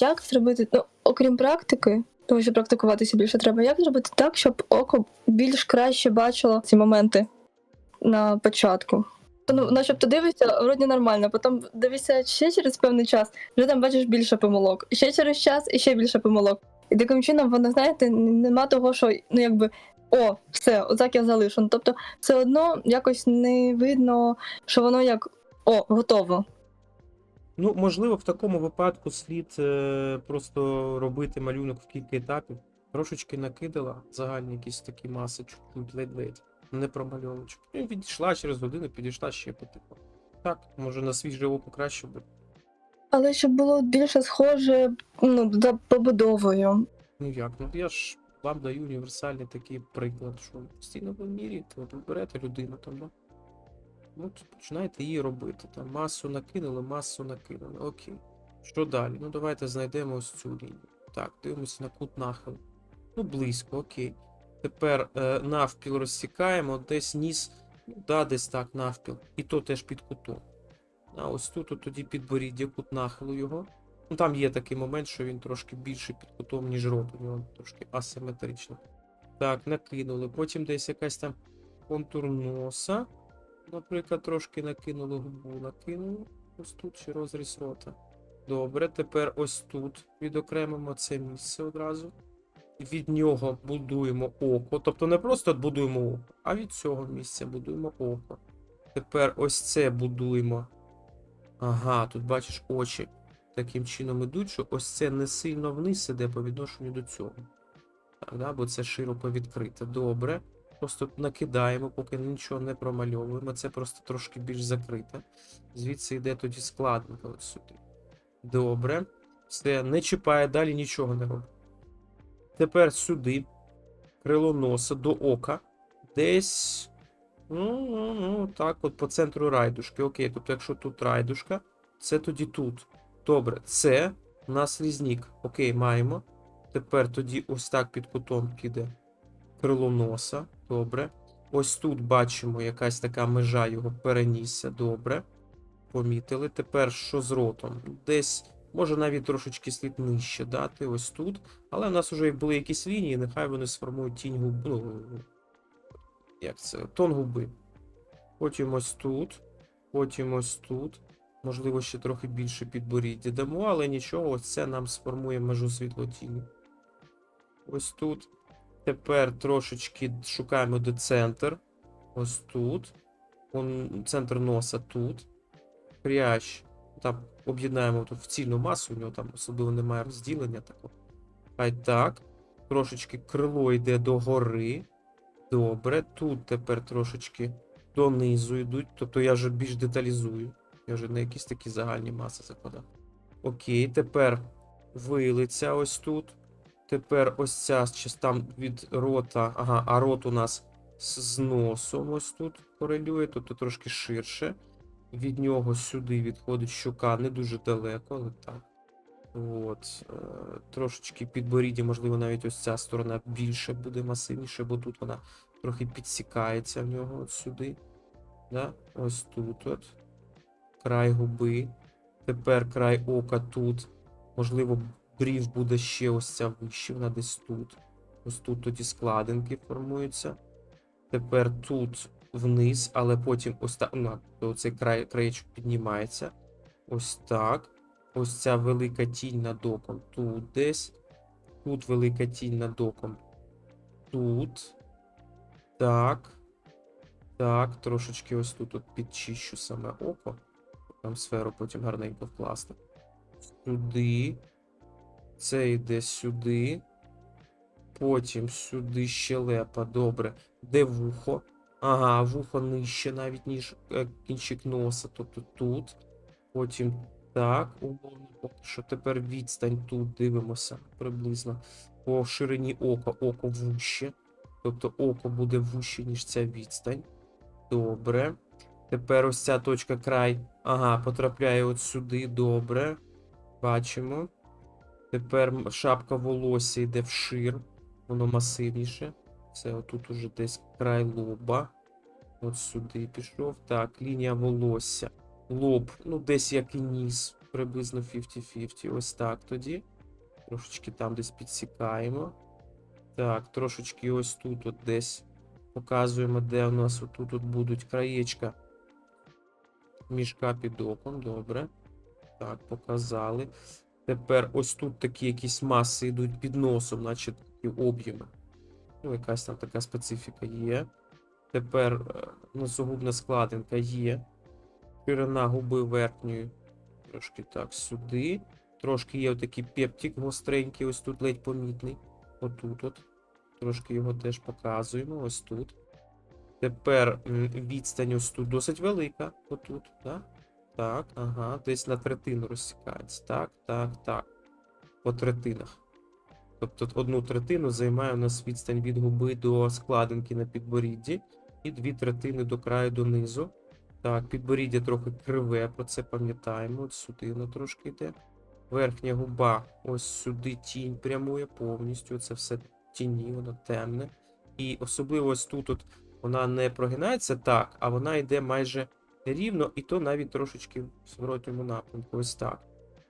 Як зробити, ну, окрім практики, тому що практикуватися більше треба, як зробити так, щоб око більш краще бачило ці моменти на початку? Ну, начебто дивишся, вроді нормально, потім дивишся ще через певний час, вже там бачиш більше помилок. Ще через час і ще більше помилок. І таким чином, воно, знаєте, нема того, що ну якби о, все, отак я залишу. Ну, Тобто, все одно якось не видно, що воно як о, готово. Ну, можливо, в такому випадку слід е, просто робити малюнок в кілька етапів. Трошечки накидала загальні якісь такі маси, чуть ледь-ледь. Не промальовочок. І відійшла через годину, підійшла ще потекло. Так, може на свіже око краще буде. Але щоб було більше схоже ну, за побудовою. Ну як? Ну я ж вам даю універсальний такий приклад, що постійно ви міряєте, от ви берете людину там, да? От починаєте її робити. Там масу накинули, масу накинули. Окей. Що далі? Ну давайте знайдемо ось цю лінію. Так, дивимося на кут нахилу. Ну, близько, окей. Тепер е, навпіл розсікаємо, десь ніс, ну да, десь так, навпіл. І то теж під кутом. А ось тут от тоді підборіддя, кут нахилу його. Ну там є такий момент, що він трошки більше під кутом, ніж рот. У трошки асиметрично. Так, накинули. Потім десь якась там контур носа. Наприклад, трошки накинули губу, накинули. Ось тут ще розріз рота. Добре, тепер ось тут відокремимо це місце одразу. Від нього будуємо око. Тобто не просто будуємо око, а від цього місця будуємо око. Тепер ось це будуємо. Ага, тут бачиш очі таким чином ідуть, що ось це не сильно вниз іде по відношенню до цього. Так, да, бо це широко відкрите. Добре. Просто накидаємо, поки нічого не промальовуємо. Це просто трошки більш закрите. Звідси йде тоді складненько от сюди. Добре. Все, не чіпає, далі нічого не робить. Тепер сюди. Крило носа до ока. Десь. Ну, ну, ну, так, от по центру райдушки. Окей, тобто, якщо тут райдушка, це тоді тут. Добре, це у нас різник. Окей, маємо. Тепер тоді ось так під кутом піде крило носа. Добре. Ось тут бачимо якась така межа його перенісся. Добре. Помітили. Тепер що з ротом? Десь, може навіть трошечки слід нижче дати, ось тут. Але в нас вже були якісь лінії, нехай вони сформують тінь губи. Ну, як це? Тон губи. Потім ось тут. Потім ось тут. Можливо, ще трохи більше підборіддя дамо, але нічого, ось це нам сформує межу світлотіні. Ось тут. Тепер трошечки шукаємо де центр. Ось тут. Он, центр носа тут. Прящ. Там об'єднаємо тут в цільну масу, у нього там особливо немає розділення такого. Хай так. Трошечки крило йде догори. Добре. Тут тепер трошечки донизу йдуть. Тобто я вже більш деталізую. Я вже на якісь такі загальні маси закладав. Окей, тепер вилиця ось тут. Тепер ось ця там від рота. Ага, а рот у нас з з носом ось тут корелює, тобто трошки ширше. Від нього сюди відходить щука не дуже далеко, але так. От. Е, трошечки підборіддя, можливо, навіть ось ця сторона більше буде масивніше, бо тут вона трохи підсікається в нього от сюди. Да? Ось тут от. Край губи. Тепер край ока тут. Можливо, брів буде ще ось ця вище, вона десь тут. Ось тут тоді складинки формуються. Тепер тут вниз, але потім ось так. Ну, то цей край, краєчок піднімається. Ось так. Ось ця велика тінь над оком тут десь. Тут велика тінь над оком. Тут. Так. Так, трошечки ось тут от підчищу саме око. Там сферу потім гарненько вкласти. Сюди. Це йде сюди. Потім сюди щелепа. Добре. Де вухо? Ага, вухо нижче навіть, ніж е, кінчик носа. Тобто тут. Потім так, умовно. Що тепер відстань тут дивимося приблизно. По ширині ока, око вуще. Тобто око буде вуще, ніж ця відстань. Добре. Тепер ось ця точка край. Ага, потрапляє от сюди. Добре. Бачимо. Тепер шапка волосся йде вшир. Воно масивніше. Це отут уже десь край лоба. От сюди пішов. Так, лінія волосся. Лоб, ну десь як і ніс. приблизно 50-50. Ось так тоді. Трошечки там десь підсікаємо. Так, трошечки ось тут от десь показуємо, де у нас отут от будуть краєчка мішка під оком. Добре. Так, показали. Тепер ось тут такі якісь маси йдуть під носом, наче такі об'єми. Ну, якась там така специфіка є. Тепер е, носогубна складинка є. Ширина губи верхньої. Трошки так сюди. Трошки є отакий пептик гостренький, ось тут ледь помітний. Отут от. Трошки його теж показуємо. Ось тут. Тепер відстань ось тут досить велика. Отут, так? Так, ага. Десь на третину розсікається. Так, так, так. По третинах. Тобто одну третину займає у нас відстань від губи до складинки на підборідді, і дві третини до краю донизу. Так, підборіддя трохи криве, про це пам'ятаємо. От сюди трошки йде. Верхня губа, ось сюди тінь прямує повністю. Це все тіні, воно темне. І особливо ось тут от вона не прогинається так, а вона йде майже рівно, і то навіть трошечки в зворотньому напрямку. Ось так.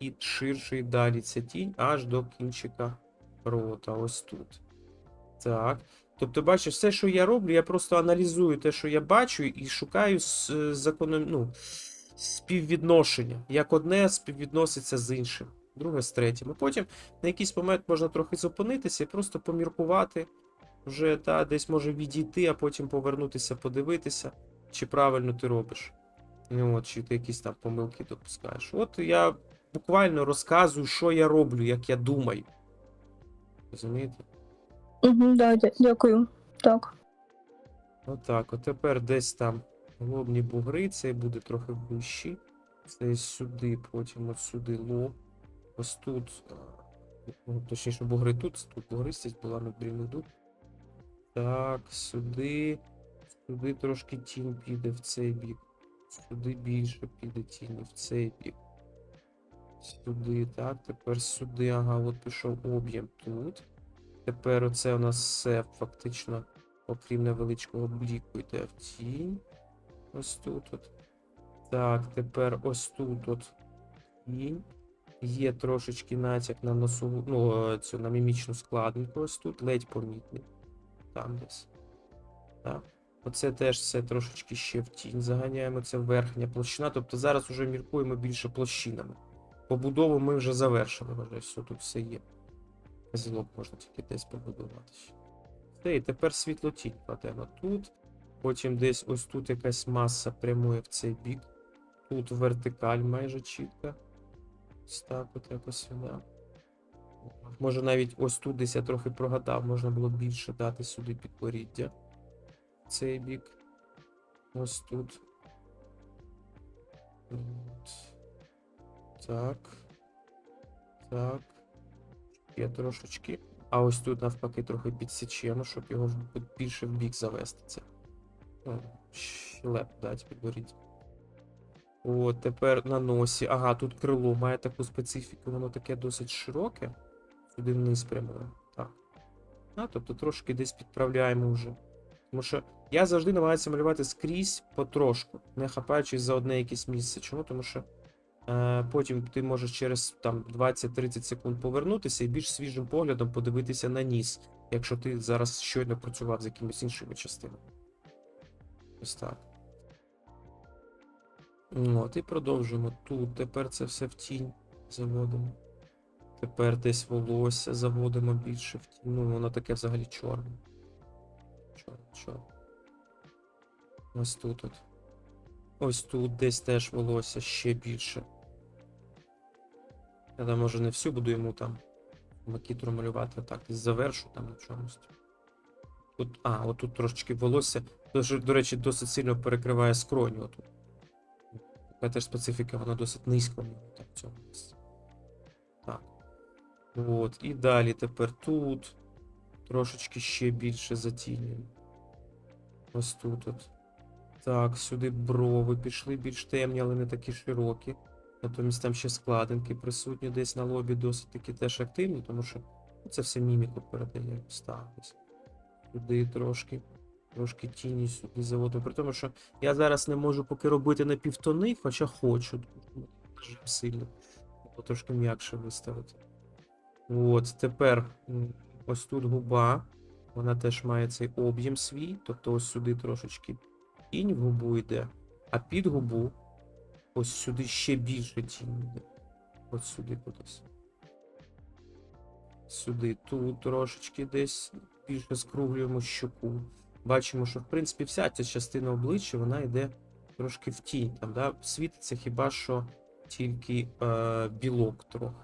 І ширше і далі ця тінь аж до кінчика рота. Ось тут. Так. Тобто, бачиш, все, що я роблю, я просто аналізую те, що я бачу, і шукаю е, законом, ну, співвідношення. Як одне співвідноситься з іншим, друге з третім. А потім на якийсь момент можна трохи зупинитися і просто поміркувати. Вже та, десь може відійти, а потім повернутися, подивитися, чи правильно ти робиш. Ну, от, чи ти якісь там помилки допускаєш. От я буквально розказую, що я роблю, як я думаю. Розумієте? Угу, да, дя- дякую. Так. Отак, от тепер десь там лобні бугри, цей буде трохи вищий. Це сюди, потім от сюди лоб. Ось тут, а, ну, точніше, бугри тут, тут бугристість була на дрібну тут. Так, сюди. Сюди трошки тінь піде в цей бік. Сюди більше піде тіні в цей бік. Сюди, так, тепер сюди, ага, от пішов об'єм тут. Тепер оце у нас все фактично окрім невеличкого бліку, йде в тінь. Ось тут. От. Так, тепер ось тут от тінь. Є трошечки натяк на носову, ну, цю на мімічну складинку ось тут, ледь помітний. Там десь. Так. Оце теж все трошечки ще в тінь заганяємо. Це верхня площина. Тобто зараз вже міркуємо більше площинами. Побудову ми вже завершили, вважаю, все тут все є. Зілок можна тільки десь побудувати. Все, і тепер світлотінь кладемо тут. Потім десь ось тут якась маса прямує в цей бік. Тут вертикаль майже чітка. Ось так от якось сюди. Може навіть ось тут десь я трохи прогадав, можна було більше дати сюди підборіддя. Цей бік. Ось тут. Так. Так. Є трошечки. А ось тут навпаки трохи підсічемо, щоб його більше в бік завести. Це. Ну, щелеп дати підборіть. От, тепер на носі. Ага, тут крило має таку специфіку, воно таке досить широке. Сюди вниз прямує. Так. А, тобто трошки десь підправляємо вже. Тому що я завжди намагаюся малювати скрізь потрошку, не хапаючись за одне якесь місце. Чому? Тому що Е, Потім ти можеш через там 20-30 секунд повернутися і більш свіжим поглядом подивитися на ніс, якщо ти зараз щойно працював з якимись іншими частинами. Ось так. От, і продовжуємо. Тут тепер це все в тінь заводимо. Тепер десь волосся заводимо більше в тінь. Ну, воно таке взагалі чорне. Чорне, чорне. Ось тут от. Ось тут десь теж волосся ще більше. Я там може не всю буду йому там макітру малювати, так десь завершу там на чомусь. Тут, а, отут трошечки волосся. Дуже, до речі, досить сильно перекриває скроню отут. Така теж специфіка, вона досить низько так, в цьому місці. Так. От, і далі тепер тут. Трошечки ще більше затінюємо. Ось тут от. Так, сюди брови пішли більш темні, але не такі широкі. Натомість там ще складинки присутні десь на лобі, досить таки теж активні, тому що це все міміку передає. Ставитись. Сюди трошки. Трошки тіні сюди заводимо. При тому, що я зараз не можу поки робити на півтони, хоча хочу. Дуже сильно. трошки м'якше виставити. От, тепер ось тут губа. Вона теж має цей об'єм свій. Тобто ось сюди трошечки тінь в губу йде, а під губу ось сюди ще більше тінь йде. Ось сюди кудись. Сюди, тут трошечки десь більше скруглюємо щоку. Бачимо, що в принципі вся ця частина обличчя вона йде трошки в тінь. Там, да? Світиться хіба що тільки е, білок трохи.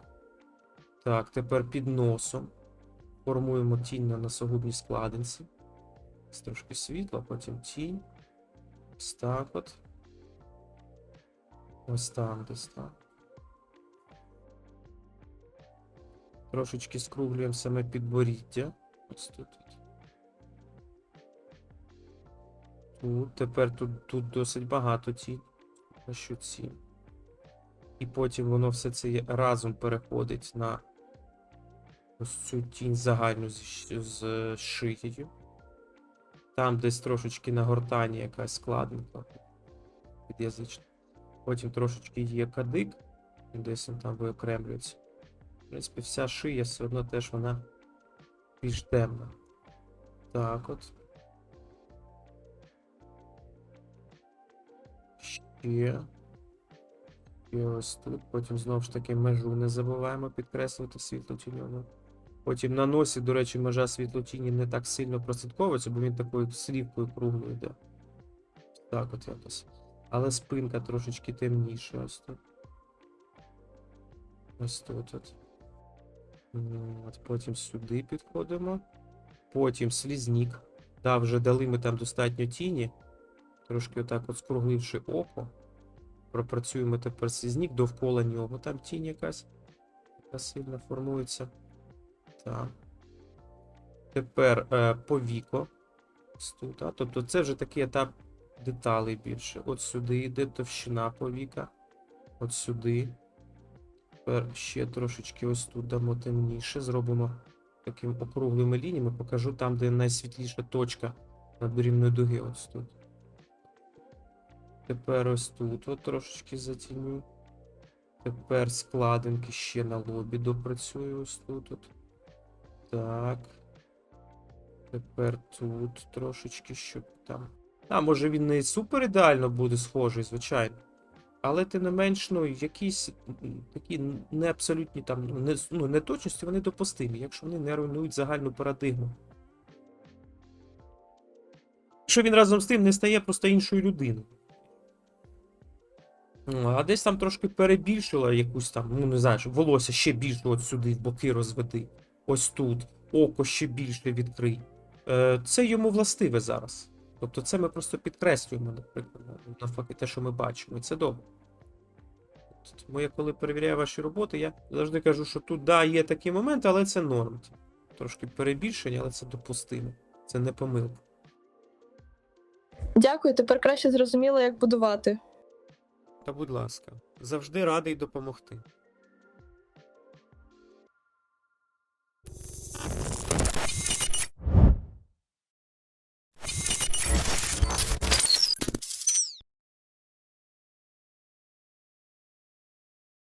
Так, тепер під носом. Формуємо тінь на носогубній складинці. Ось Трошки світла, потім тінь. Ось так от. Ось там десь так. Трошечки скруглюємо саме підборіддя. Ось тут. Тут, тепер тут, тут досить багато тінь на щуці. І потім воно все це разом переходить на ось цю тінь загальну з, шиєю. Там десь трошечки на гортані якась складинка під'язична. Потім трошечки є кадик, десь він там виокремлюється. В принципі, вся шия все одно теж вона більш темна. Так от. Ще. І ось тут. Потім знову ж таки межу не забуваємо підкреслити світлотіньову. Потім на носі, до речі, межа світлотіні не так сильно прослідковується, бо він такою слівкою круглою йде. Так от якось. Але спинка трошечки темніша ось тут. Ось тут. От. От потім сюди підходимо. Потім слізнік. Да, вже дали ми там достатньо тіні. Трошки отак от скругливши око. Пропрацюємо тепер слізнік довкола нього. Там тінь якась, яка сильно формується. Так. Тепер е, повіко. Ось тут. Тобто це вже такий етап деталей більше. От сюди йде товщина повіка. От сюди. Тепер ще трошечки ось тут дамо темніше. Зробимо такими округлими лініями. Покажу там, де найсвітліша точка надборівної дуги. Ось тут. Тепер ось тут от трошечки затіню. Тепер складинки ще на лобі допрацюю ось тут. От. Так. Тепер тут трошечки, щоб там. А, може він не супер ідеально буде схожий, звичайно. Але тим не менш, ну, якісь такі не абсолютні там ну, не, ну, неточності, вони допустимі, якщо вони не руйнують загальну парадигму. Якщо він разом з тим не стає просто іншою людиною. Ну, А десь там трошки перебільшила якусь там, ну не знаю, волосся ще більше от сюди в боки розведи. Ось тут, око ще більше відкрий. Е, це йому властиве зараз. Тобто це ми просто підкреслюємо, наприклад, ну, навпаки, те, що ми бачимо, і це добре. Тому я коли перевіряю ваші роботи, я завжди кажу, що тут да, є такі моменти, але це норм. Трошки перебільшення, але це допустимо. Це не помилка. Дякую, тепер краще зрозуміло, як будувати. Та будь ласка, завжди радий допомогти.